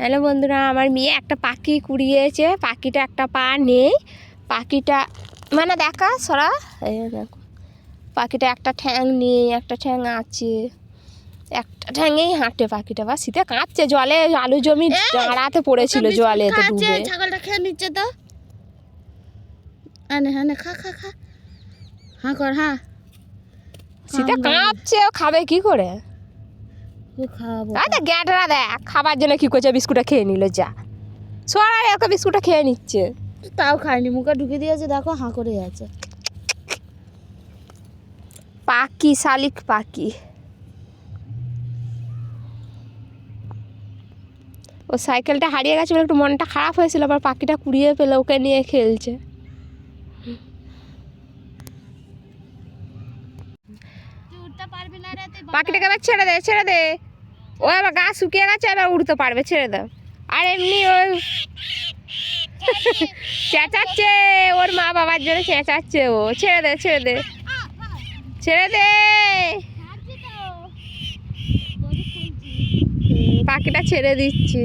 Hello বন্ধুরা আমার মেয়ে একটা পাখি কুড়িয়েছে। পাখিটা একটা পা নেই। পাখিটা মানে দেখা সরা দেখো। পাখিটা একটা ঠ্যাং নেই একটা ঠ্যাং আছে। একটা ঠ্যাঙেই হাঁটে পাখিটা বা শীতে কাঁপছে জলে আলু জমি দাঁড়াতে পড়েছিল জলে ডুবে। ছাগলটা খেয়ে নিচ্ছে তো। আনে হ্যাঁ খা খা খা। হ্যাঁ কর হ্যাঁ। শীতে কাঁপছে ও খাবে কি করে? খাওয়াবো গ্যাঁটরা দেখ খাবার জন্য কি করছে বিস্কুটটা খেয়ে নিল যা। ওকে বিস্কুটটা খেয়ে নিচ্ছে। তাও খায়নি মুখে ঢুকে দিয়েছে দেখো হাঁ করে আছে। পাখি শালিক পাখি। ও সাইকেলটা হারিয়ে গেছে বলে একটু মনটা খারাপ হয়েছিল আবার পাখিটা কুড়িয়ে পেলে ওকে নিয়ে খেলছে। তুই উঠতে পারবি না রে তুই পাখিটাকে এবার ছেড়ে দে ছেড়ে দে। ও এবার গা শুকিয়ে গেছে, এবার উড়তে পারবে, ছেড়ে দাও। আর এমনি ওই চেঁচাচ্ছে, ওর মা বাবার জন্য চেঁচাচ্ছে ও। ছেড়ে দে ছেড়ে দে। ছেড়ে দে। পাখিটা ছেড়ে দিচ্ছি।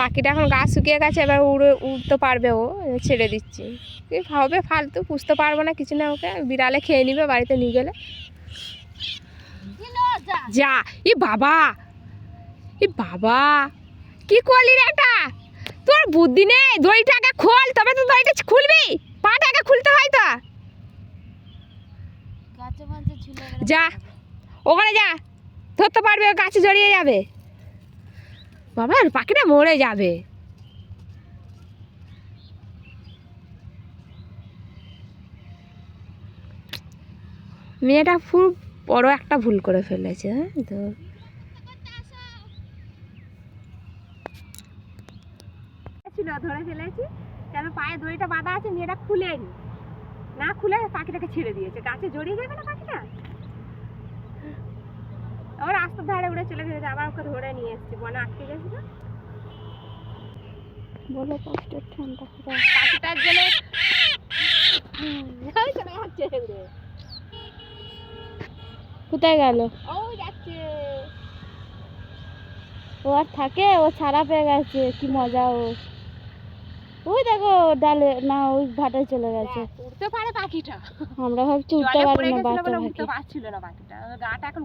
পাখিটা এখন গা শুকিয়ে গেছে, এবার উড়ে, উড়তে পারবে ও ছেড়ে দিচ্ছি। হবে, ফালতু, পুষতে পারব না, কিছু না, ওকে বিড়ালে খেয়ে নিবে, বাড়িতে নিয়ে গেলে। যা এ বাবা ই বাবা কি করলি রে এটা? তোর বুদ্ধি নেই দড়িটাকে খোল তবে তো দড়িটা খুলবি পাটাকে খুলতে হয় তো। যা ওখানে যা ধরতে পারবে ও গাছে জড়িয়ে যাবে। বাবা আর পাখিটা মরে যাবে। মেয়েটা খুব বড় একটা ভুল করে ফেলেছে হ্যাঁ? তো ছিল ধরে ফেলেছি। কেন পায়ে দড়িটা বাঁধা আছে মেয়েটা খুলেনি। না খুলে পাখিটাকে ছেড়ে দিয়েছে। গাছে জড়িয়ে যাবে না পাখিটা? আবার রাস্তার ধারে উড়ে চলে গেছে আবার ওকে ধরে নিয়ে এসেছি। বনে আটকে গেছিল বলো কষ্টের ঠান্ডা পাখিটার জন্য চলে যাচ্ছে কোথায় গেল? ও যাচ্ছে। ও আর থাকে ও ছাড়া পেয়ে গেছে কি মজা ও। ওই দেখো ডালে না ওই ভাটায় চলে গেছে। উড়তে পারে পাখিটা। আমরা ভাবছি উঠতে পারে না উঠতে পারছিল না পাখিটা গাটা এখন